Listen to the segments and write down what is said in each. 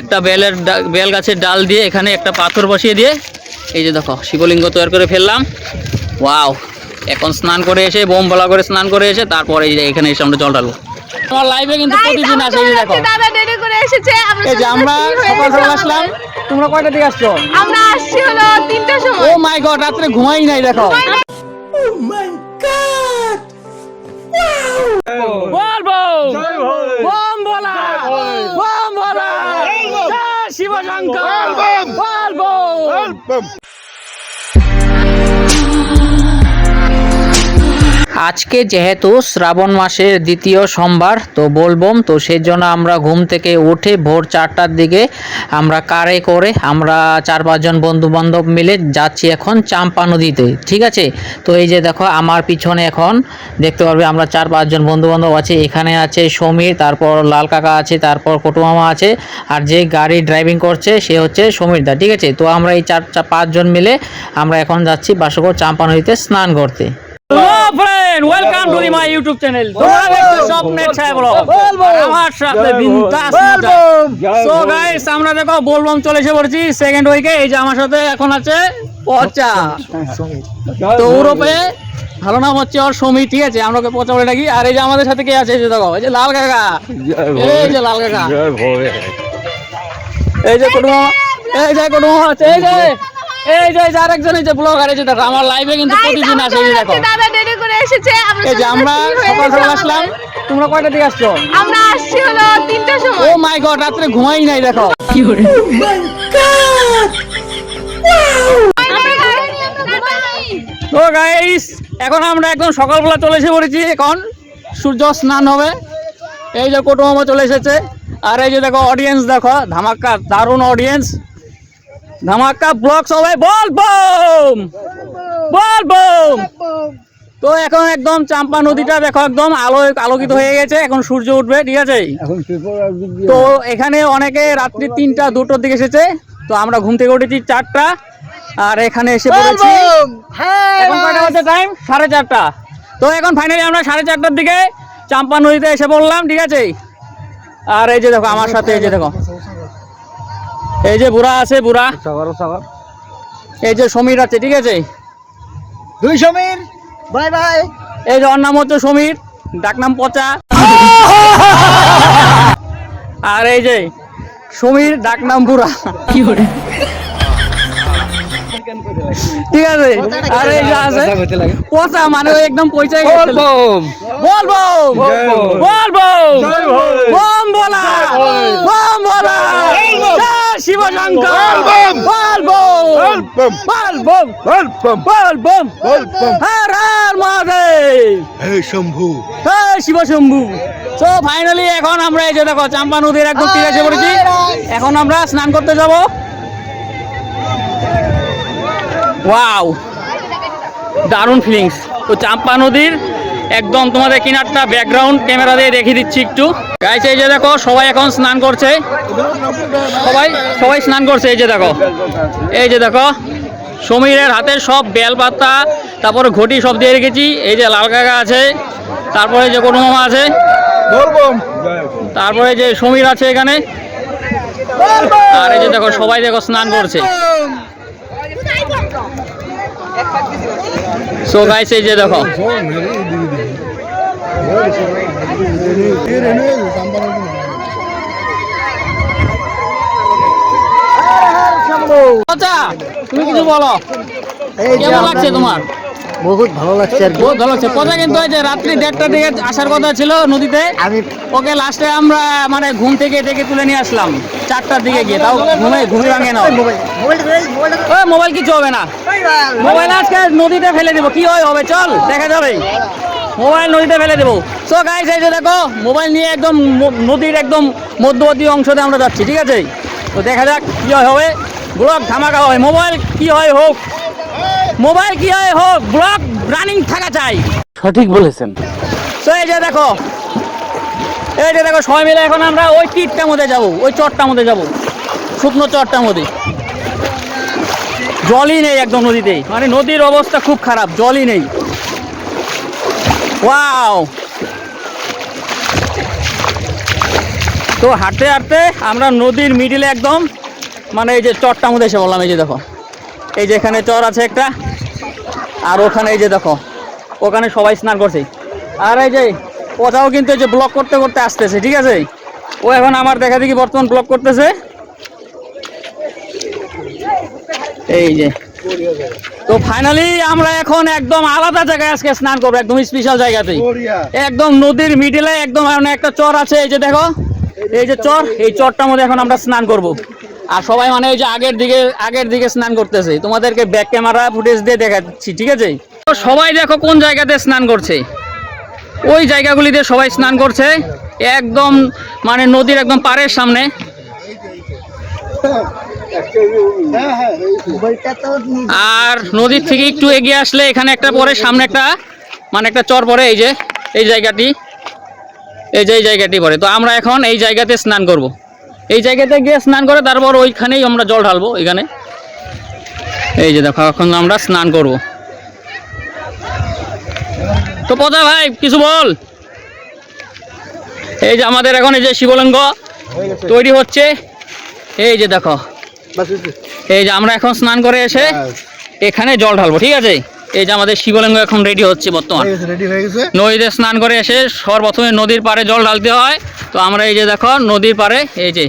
একটা বেলের বেল গাছের ডাল দিয়ে এখানে একটা পাথর বসিয়ে দিয়ে এই যে দেখো শিবলিঙ্গ তৈরি করে ফেললাম। ওয়াও এখন স্নান করে এসে বোম বলা করে স্নান করে এসে তারপরে এই যে এখানে এসে আমরা জল ঢালবো। তোমার লাইভে কিন্তু প্রতিদিন আসে এই দেখো। দাদা দেরি করে এসেছে আমরা এই যে আমরা সকাল সকাল আসলাম তোমরা কয়টা দিকে আসছো? আমরা আসছি হলো তিনটার ও মাই গড রাত্রে ঘুমাই নাই দেখো। বলব বোম বলা বোম জয় অ্যালবাম শঙ্কর আজকে যেহেতু শ্রাবণ মাসের দ্বিতীয় সোমবার, তো বলবম, তো সেই জন্য আমরা ঘুম থেকে উঠে ভোর চারটার দিকে আমরা কারে করে আমরা চার পাঁচজন বন্ধু বান্ধব মিলে যাচ্ছি এখন চাম্পা নদীতে, ঠিক আছে? তো এই যে দেখো, আমার পিছনে এখন দেখতে পারবে আমরা চার পাঁচজন বন্ধু বান্ধব আছে, এখানে আছে সমীর, তারপর লাল কাকা আছে, তারপর কটুমামা আছে, আর যে গাড়ি ড্রাইভিং করছে সে হচ্ছে সমীর দা ঠিক আছে? তো আমরা এই চার পাঁচজন মিলে আমরা এখন যাচ্ছি বাসকর চাম্পা নদীতে স্নান করতে। Welcome to my YouTube channel তোমরা দেখছ স্বপ্নের ছায়া ব্লগ আমার সাথে বিন্দাস সো গাইস আমরা দেখো বলবম চলে এসে পড়েছি সেকেন্ড উইকে এই যে আমার সাথে এখন আছে পচা। তো ইউরোপে ভালো নাম হচ্ছে ওর সমী ঠিক আছে? আমরা ওকে পচা বলে ডাকি। আর এই যে আমাদের সাথে কে আছে এই যে দেখো এই যে লাল কাকা। এই যে লাল কাকা। এই যে কুটুম এই যে কুটুম আছে এই যে। এই যে এই যে আরেকজন এই যে ব্লগার এই যে দেখো আমার লাইভে কিন্তু প্রতিদিন আসে এই যে দেখো। দাদা দেরি করে এসেছে আমরা এই যে আমরা সকাল সকাল আসলাম তোমরা কয়টা দিকে আসছো? আমরা আসছি হলো তিনটার ও মাই গড রাত্রে ঘুমাই নাই দেখো। তো গাইস এখন আমরা একদম সকালবেলা চলে এসে পড়েছি এখন সূর্য স্নান হবে। এই যে কুটুম্ব চলে এসেছে। আর এই যে দেখো অডিয়েন্স দেখো ধামাক্কা দারুণ অডিয়েন্স ধামাক্কা ব্লক সবাই বল বম! বল বম! তো এখন একদম চাম্পা নদীটা দেখো একদম আলো আলোকিত হয়ে গেছে এখন সূর্য উঠবে ঠিক আছে? তো এখানে অনেকে রাত্রি তিনটা দুটোর দিকে এসেছে তো আমরা ঘুম থেকে উঠেছি চারটা আর এখানে এসে পড়েছি। এখন কয়টা বাজে টাইম সাড়ে চারটা। তো এখন ফাইনালি আমরা সাড়ে চারটার দিকে চাম্পা নদীতে এসে পড়লাম ঠিক আছে? আর এই যে দেখো আমার সাথে এই যে দেখো এই যে বুড়া আছে বুড়া। এই যে সমীর আছে ঠিক আছে? দুই সমীর বাই বাই। এই যে ওর নাম হচ্ছে সমীর ডাকনাম পচা। আর এই যে সমীর ডাকনাম বুড়া। কি করে ঠিক আছে? আর এই যে আছে পচা মানে একদম পয়সা বলব বলব বলব বম বলা বম বলা জয় শিব শঙ্কর বলব বলব বলব হর হর মহাদেব হে শম্ভু। জয় শিব শম্ভু। তো ফাইনালি এখন আমরা এই যে দেখো চাম্পা নদীর একদম তীরে এসে পড়েছি। এখন আমরা স্নান করতে যাব। ওয়াও দারুণ ফিলিংস তো চাম্পা নদীর একদম তোমাদের কিনারটা ব্যাকগ্রাউন্ড ক্যামেরা দিয়ে দেখিয়ে দিচ্ছি একটু। গাইছে এই যে দেখো সবাই এখন স্নান করছে। সবাই সবাই স্নান করছে এই যে দেখো। এই যে দেখো সমীরের হাতে সব বেল পাতা তারপরে ঘটি সব দিয়ে রেখেছি। এই যে লাল কাকা আছে তারপরে যে কোনো মামা আছে তারপরে যে সমীর আছে এখানে। আর এই যে দেখো সবাই দেখো স্নান করছে। সো গাইস এই যে দেখো। তুমি কিছু বলো। কেমন লাগছে তোমার? বহুত ভালো লাগছে আর বহুত ভালো লাগছে। কথা কিন্তু যে রাত্রি দেড়টার দিকে আসার কথা ছিল নদীতে। আমি ওকে লাস্টে আমরা মানে ঘুম থেকে ডেকে তুলে নিয়ে আসলাম। চারটার দিকে গিয়ে। তাও ঘুমে ঘুমে ভাঙে না মোবাইল মোবাইল মোবাইল কিছু হবে না। মোবাইল আজকে নদীতে ফেলে দেবো। কি হয় হবে? চল দেখা যাবে। মোবাইল নদীতে ফেলে দেবো। সো গাইস এই যে দেখো মোবাইল নিয়ে একদম নদীর একদম মধ্যবর্তী অংশতে আমরা যাচ্ছি ঠিক আছে? তো দেখা যাক কি হয় হবে। ব্লক ধামাকা হয়। মোবাইল কি হয় হোক মোবাইল কি হয় হোক ব্লক রানিং থাকা চাই। সঠিক বলেছেন। সো এই যে দেখো এই যে দেখো সবাই মিলে এখন আমরা ওই তীরটার মধ্যে যাব ওই চরটার মধ্যে যাব শুকনো চরটার মধ্যে। জলই নেই একদম নদীতেই। মানে নদীর অবস্থা খুব খারাপ জলই নেই। ওয়াও তো হাঁটতে হাঁটতে আমরা নদীর মিডিলে একদম মানে এই যে চরটা মধ্যে এসে বললাম, এই যে দেখো। এই যে এখানে চর আছে একটা, আর ওখানে এই যে দেখো, ওখানে সবাই স্নান করছে। আর এই যে কোথাও কিন্তু এই যে ব্লক করতে করতে আসতেছে, ঠিক আছে? ও এখন আমার দেখা দেখি বর্তমান ব্লক করতেছে। এই যে তো ফাইনালি আমরা এখন একদম আলাদা জায়গায় আজকে স্নান করব একদম স্পেশাল জায়গাতেই। একদম নদীর মিডিলে একদম একটা চর আছে এই যে দেখো এই যে চর এই চরটার মধ্যে এখন আমরা স্নান করব। আর সবাই মানে এই যে আগের দিকে আগের দিকে স্নান করতেছে। তোমাদেরকে ব্যাক ক্যামেরা ফুটেজ দিয়ে দেখাচ্ছি ঠিক আছে? তো সবাই দেখো কোন জায়গাতে স্নান করছে। ওই জায়গাগুলিতে সবাই স্নান করছে একদম মানে নদীর একদম পাড়ের সামনে। হ্যাঁ হ্যাঁ। আর নদীর থেকে একটু এগিয়ে আসলে এখানে একটা পরে সামনে একটা মানে একটা চর পড়ে এই যে এই জায়গাটি। এই যে এই জায়গাটি পড়ে তো আমরা এখন এই জায়গাতে স্নান করব। এই জায়গাতে গিয়ে স্নান করে তারপর ওইখানেই আমরা জল ঢালবো এখানে। এই যে দেখো এখন আমরা স্নান করব। তো পচা ভাই কিছু বল? এই যে আমাদের এখন এই যে শিবলিঙ্গ তৈরি হচ্ছে। এই যে দেখো। এই যে আমরা এখন স্নান করে এসে এখানে জল ঢালবো ঠিক আছে? এই যে আমাদের শিবলিঙ্গ এখন রেডি হচ্ছে বর্তমান। নদীতে স্নান করে এসে সর্বপ্রথমে নদীর পাড়ে জল ঢালতে হয়। তো আমরা এই যে দেখো নদীর পাড়ে এই যে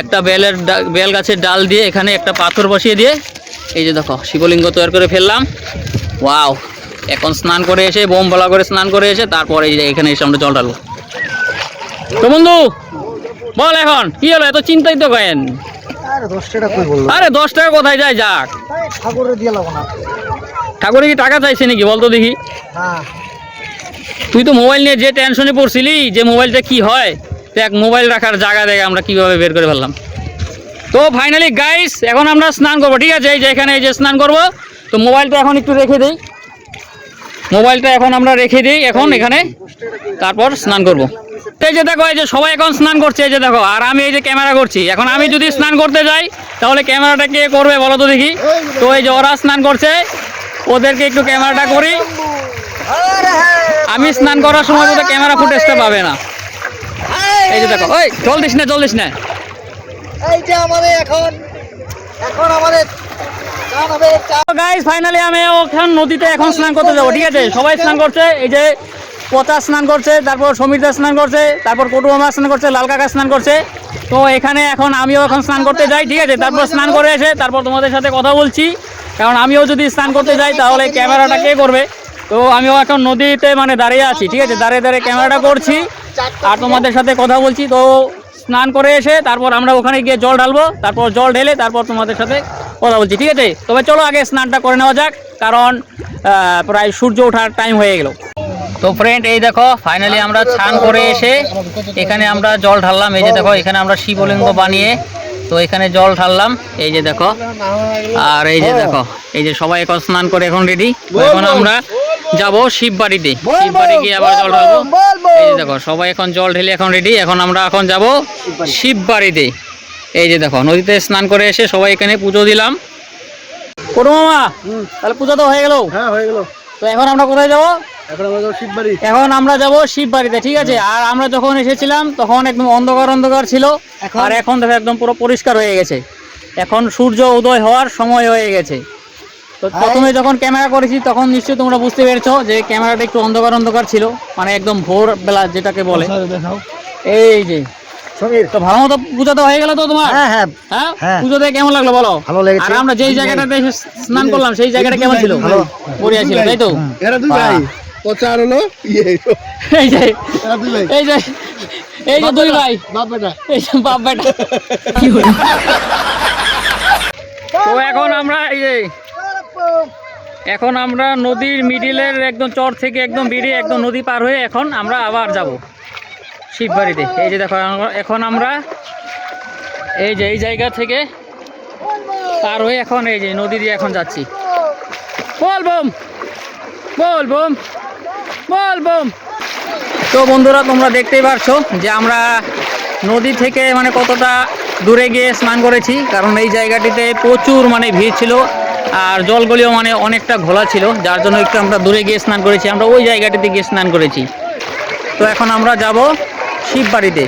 একটা বেলের বেল গাছের ডাল দিয়ে এখানে একটা পাথর বসিয়ে দিয়ে এই যে দেখো শিবলিঙ্গ তৈরি করে ফেললাম। ওয়াও! এখন স্নান করে এসে বোম বলা করে স্নান করে এসে তারপরে এই যে এখানে এসে আমরা জল ঢালবো। তো বন্ধু বল এখন কি হলো? এত চিন্তাই তো কেন আরে দশ টাকা কোথায় যায় যাক। ঠাকুরে দিয়ে লাগবো না। ঠাকুরে কি টাকা চাইছে নাকি বলতো দেখি। হ্যাঁ। তুই তো মোবাইল নিয়ে যে টেনশনে পড়ছিলি যে মোবাইলটা কি হয় দেখ মোবাইল রাখার জায়গা দেখে আমরা কীভাবে বের করে ফেললাম। তো ফাইনালি গাইস এখন আমরা স্নান করব ঠিক আছে? এই যে এখানে এই যে স্নান করব তো মোবাইলটা এখন একটু রেখে দিই। মোবাইলটা এখন আমরা রেখে দিই, এখন এখানে। তারপর স্নান করব। এই যে দেখো, এই যে সবাই এখন স্নান করছে, এই যে দেখো, আর আমি এই যে ক্যামেরা করছি। এখন আমি যদি স্নান করতে যাই, তাহলে ক্যামেরাটা কে করবে বলো তো দেখি? তো এই যে ওরা স্নান করছে, ওদেরকে একটু ক্যামেরাটা করি। আমি স্নান করার সময় তো ক্যামেরা ফুটেজটা পাবে না। এই যে দেখো ওই জল দিস না জল দিস না। এই যে আমাদের এখন এখন আমাদের গাইস ফাইনালি আমি ওখান নদীতে এখন স্নান করতে যাব, ঠিক আছে? সবাই স্নান করছে, এই যে পচা স্নান করছে, তারপর সমীরদা স্নান করছে, তারপর কটু মামা স্নান করছে, লাল কাকা স্নান করছে। তো এখানে এখন আমিও এখন স্নান করতে যাই, ঠিক আছে? তারপর স্নান করে এসে তারপর তোমাদের সাথে কথা বলছি। কারণ আমিও যদি স্নান করতে যাই, তাহলে ক্যামেরাটা কে করবে? তো আমিও এখন নদীতে মানে দাঁড়িয়ে আছি, ঠিক আছে? দাঁড়িয়ে দাঁড়িয়ে ক্যামেরাটা করছি, আর তোমাদের সাথে কথা বলছি। তো স্নান করে এসে তারপর আমরা ওখানে গিয়ে জল ঢালবো, তারপর জল ঢেলে তারপর তোমাদের সাথে কথা বলছি, ঠিক আছে? তবে চলো আগে স্নানটা করে নেওয়া যাক, কারণ প্রায় সূর্য ওঠার টাইম হয়ে গেল। তো ফ্রেন্ড এই দেখো ফাইনালি আমরা স্নান করে এসে এখানে আমরা জল ঢাললাম। এই যে দেখো, এখানে আমরা শিবলিঙ্গ বানিয়ে, তো এখানে জল ঢাললাম। এই যে দেখো, আর এই যে দেখো, এই যে সবাই এখন স্নান করে এখন রেডি এখন আমরা যাব শিব বাড়িতে শিব বাড়ি গিয়ে আবার জল ঢালবো। এই যে দেখো, সবাই এখন জল ঢেলে এখন রেডি এখন আমরা এখন যাব শিববাড়িতে। এই যে দেখো নদীতে স্নান করে এসে সবাই এখানে পুজো দিলাম। কোনো মামা তাহলে পুজো তো হয়ে গেল। হ্যাঁ হয়ে গেল। তো এখন আমরা কোথায় যাব? এখন আমরা যাব শিববাড়ি। এখন আমরা যাব শিববাড়িতে ঠিক আছে? আর আমরা যখন এসেছিলাম তখন একদম অন্ধকার অন্ধকার ছিল। আর এখন দেখো একদম পুরো পরিষ্কার হয়ে গেছে। এখন সূর্য উদয় হওয়ার সময় হয়ে গেছে। তো প্রথমে যখন ক্যামেরা করেছি তখন নিশ্চয়ই তোমরা বুঝতে পেরেছ যে ক্যামেরাটা একটু অন্ধকার অন্ধকার ছিল। মানে একদম ভোর বেলা। যেটাকে বলে এই যে সমীর। তো ভালো মতো পূজা তো হয়ে গেল তো তোমার? হ্যাঁ হ্যাঁ। পুজো দিয়ে কেমন লাগল বলো? ভালো লেগেছে। আর আমরা যেই জায়গাটাতে স্নান করলাম সেই জায়গাটা কেমন ছিল? ভালো। বড়িয়া ছিল তাই তো? এরা দুই ভাই। পচা হলো এই যে এরা এই যে এই যে দুই ভাই। বাপ বেটা। এই যে বাপ বেটা। কি হলো তো এখন আমরা এই যে এখন আমরা নদীর মিডিলের একদম চর থেকে একদম বেরিয়ে একদম নদী পার হয়ে এখন আমরা আবার যাব। শিববাড়িতে এই যে দেখো এখন আমরা এই যে, এই জায়গা থেকে পার হয়ে এখন এই যে নদী দিয়ে এখন যাচ্ছি। বল বোম! বল বোম! বল বোম! তো বন্ধুরা, তোমরা দেখতেই পারছ যে আমরা নদী থেকে মানে কতটা দূরে গিয়ে স্নান করেছি, কারণ এই জায়গাটিতে প্রচুর মানে ভিড় ছিল আর জলগুলিও মানে অনেকটা ঘোলা ছিল, যার জন্য একটু আমরা দূরে গিয়ে স্নান করেছি। আমরা ওই জায়গাটিতে গিয়ে স্নান করেছি। তো এখন আমরা যাব শিব বাড়িতে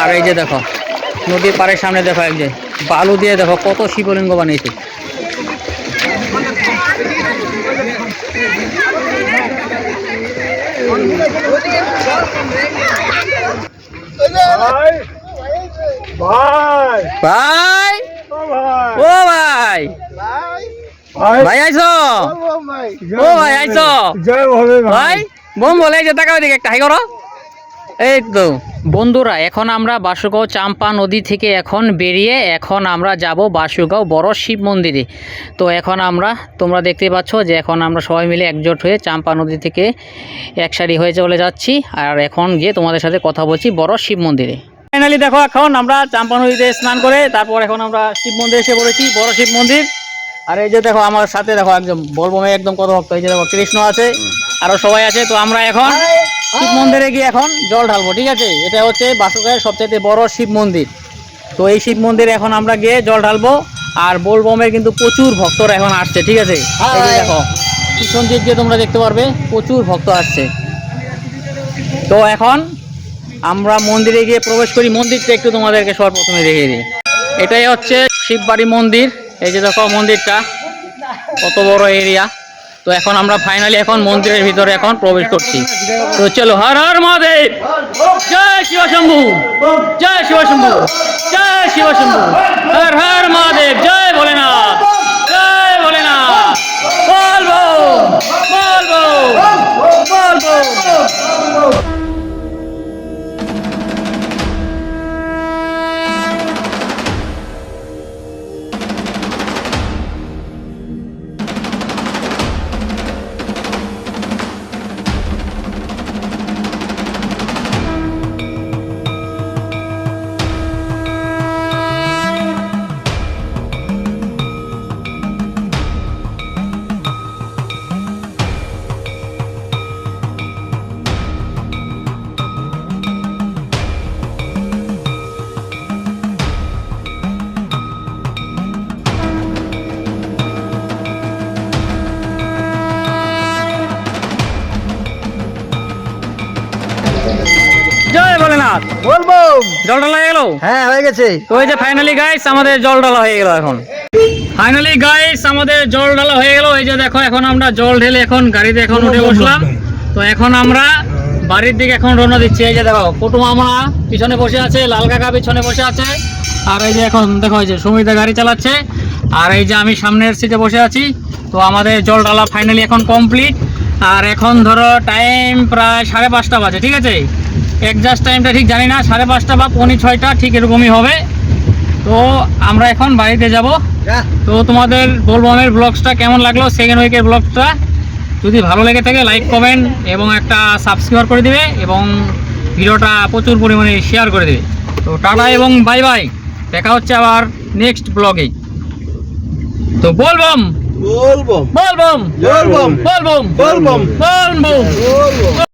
আর এই যে দেখো নদীর পাড়ের সামনে দেখো এক যে বালু দিয়ে দেখো কত শিবলিঙ্গ বানিয়েছে। ভাই ও ভাই ভাই। আইছো? ও ভাই আইছো? জয় হবে ভাই। বোম বলে এই যে তাকাও দিকে একটা হাই করো। এই তো বন্ধুরা এখন আমরা বাসুগাঁও চাম্পা নদী থেকে এখন বেরিয়ে এখন আমরা যাব বাসুগাঁও বড় শিব মন্দিরে। তো এখন আমরা তোমরা দেখতে পাচ্ছ যে এখন আমরা সবাই মিলে একজোট হয়ে চাম্পা নদী থেকে এক সারি হয়ে চলে যাচ্ছি। আর এখন গিয়ে তোমাদের সাথে কথা বলছি বড় শিব মন্দিরে। ফাইনালি দেখো এখন আমরা চাম্পা নদীতে স্নান করে তারপর এখন আমরা শিব মন্দিরে এসে পড়েছি বড় শিব মন্দির। আর এই যে দেখো আমার সাথে দেখো একদম বলব মেয়ে একদম কত ভক্ত এই যে দেখো কৃষ্ণ আছে আরও সবাই আছে তো আমরা এখন শিব মন্দিরে গিয়ে এখন জল ঢালবো ঠিক আছে? এটা হচ্ছে বাসুগাঁয়ের সবচেয়ে বড় শিব মন্দির। তো এই শিব মন্দিরে এখন আমরা গিয়ে জল ঢালবো আর বোলবমের কিন্তু প্রচুর ভক্তরা এখন আসছে ঠিক আছে? দেখো পিছন দিক দিয়ে তোমরা দেখতে পারবে প্রচুর ভক্ত আসছে। তো এখন আমরা মন্দিরে গিয়ে প্রবেশ করি মন্দিরটা একটু তোমাদেরকে সবার প্রথমে দেখিয়ে দিই। এটাই হচ্ছে শিববাড়ি মন্দির। এই যে দেখো মন্দিরটা, কত বড় এরিয়া তো এখন আমরা ফাইনালি এখন মন্দিরের ভিতরে এখন প্রবেশ করছি। তো চলো, হর হর মহাদেব। জয় শিবশম্ভু জয় শিবশম্ভু জয় শিবশম্ভু হর হর মহাদেব, জয় ভোলেনাথ। জয় ভোলেনাথ। বলব বলব বলব জল ঢালা হয়ে গেল? হ্যাঁ হয়ে গেছে। তো এই যে ফাইনালি গাইস আমাদের জল ঢালা হয়ে গেল এখন। ফাইনালি গাইস আমাদের জল ঢালা হয়ে গেল। এই যে দেখো এখন আমরা জল ঢেলে এখন গাড়িতে এখন উঠে বসলাম। তো এখন আমরা বাড়ির দিকে এখন রওনা দিচ্ছি। এই যে দেখো কুটুম আমরা পিছনে বসে আছে লাল কাকা পিছনে বসে আছে। আর এই যে এখন দেখো এই যে সুমিতা গাড়ি চালাচ্ছে। আর এই যে আমি সামনের সিটে বসে আছি। তো আমাদের জল ঢালা ফাইনালি এখন কমপ্লিট আর এখন ধরো টাইম প্রায় সাড়ে পাঁচটা বাজে ঠিক আছে? একজাস্ট টাইমটা ঠিক জানি না সাড়ে পাঁচটা বা পৌনে ছয়টা ঠিক এরকমই হবে। তো আমরা এখন বাড়িতে যাব। তো তোমাদের বোলবমের ব্লগসটা কেমন লাগল? সেকেন্ড উইকের ব্লগটা যদি ভালো লেগে থাকে লাইক কমেন্ট এবং একটা সাবস্ক্রাইব করে দিবে এবং ভিডিওটা প্রচুর পরিমাণে শেয়ার করে দেবে। তো টাটা এবং বাই বাই দেখা হচ্ছে আবার নেক্সট ব্লগে তো বলবম বলব বলবম বলব বলবম বলব বলবম বলব